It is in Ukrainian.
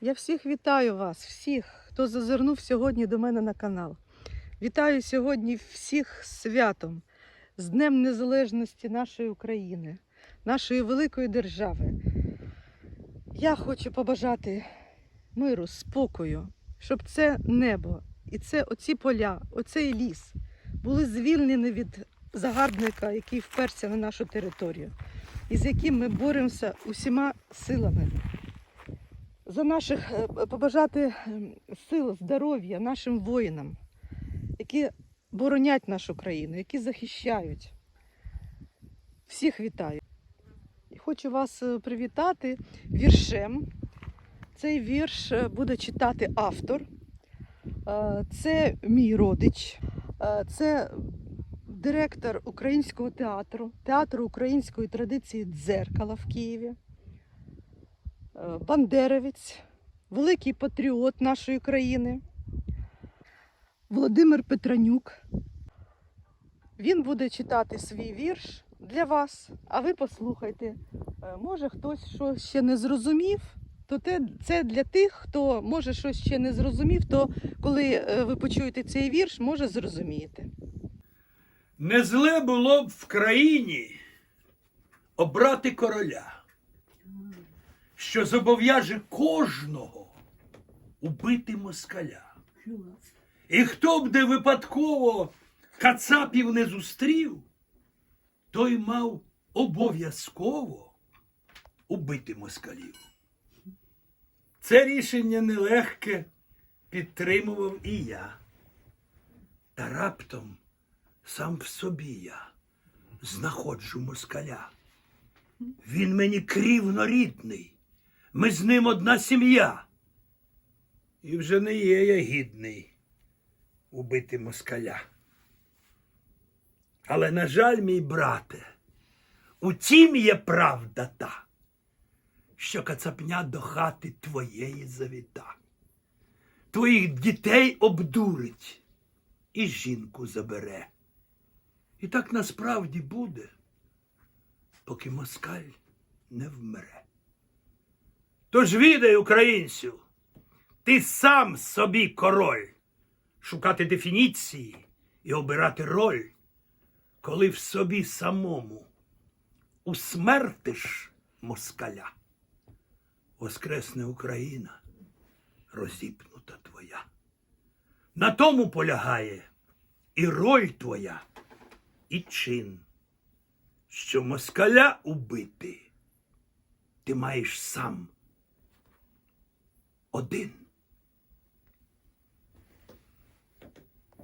Я всіх вітаю вас, всіх, хто зазирнув сьогодні до мене на канал. Вітаю сьогодні всіх святом, з Днем Незалежності нашої України, нашої великої держави. Я хочу побажати миру, спокою, щоб це небо і це оці поля, оцей ліс були звільнені від загарбника, який вперся на нашу територію, і з яким ми боремося усіма силами за наших е, побажати сил, здоров'я нашим воїнам, які боронять нашу країну, які захищають. Всіх вітаю. Хочу вас е, привітати віршем. Цей вірш е, буде читати автор. Це мій родич, це директор українського театру, театру української традиції дзеркала в Києві. Е, бандеровець, великий патріот нашої країни, Володимир Петранюк. Він буде читати свій вірш для вас, а ви послухайте. Е, Може хтось щось ще не зрозумів, то це для тих, хто може щось ще не зрозумів, то коли е, ви почуєте цей вірш, може зрозумієте. Не зле було б в країні обрати короля, що зобов'яже кожного убити москаля. І хто б де випадково кацапів не зустрів, той мав обов'язково убити москалів. Це рішення нелегке підтримував і я. Та раптом сам в собі я знаходжу москаля. Він мені крівно рідний, ми з ним одна сім'я. І вже не є я гідний убити москаля. Але, на жаль, мій брате, у тім є правда та, що кацапня до хати твоєї завіта, твоїх дітей обдурить і жінку забере. І так насправді буде, поки москаль не вмре. Тож відай, українцю, ти сам собі король, шукати дефініції і обирати роль, коли в собі самому усмертиш москаля. Воскресне Україна, розіпнута твоя. На тому полягає і роль твоя, і чин, що москаля убити ти маєш сам один.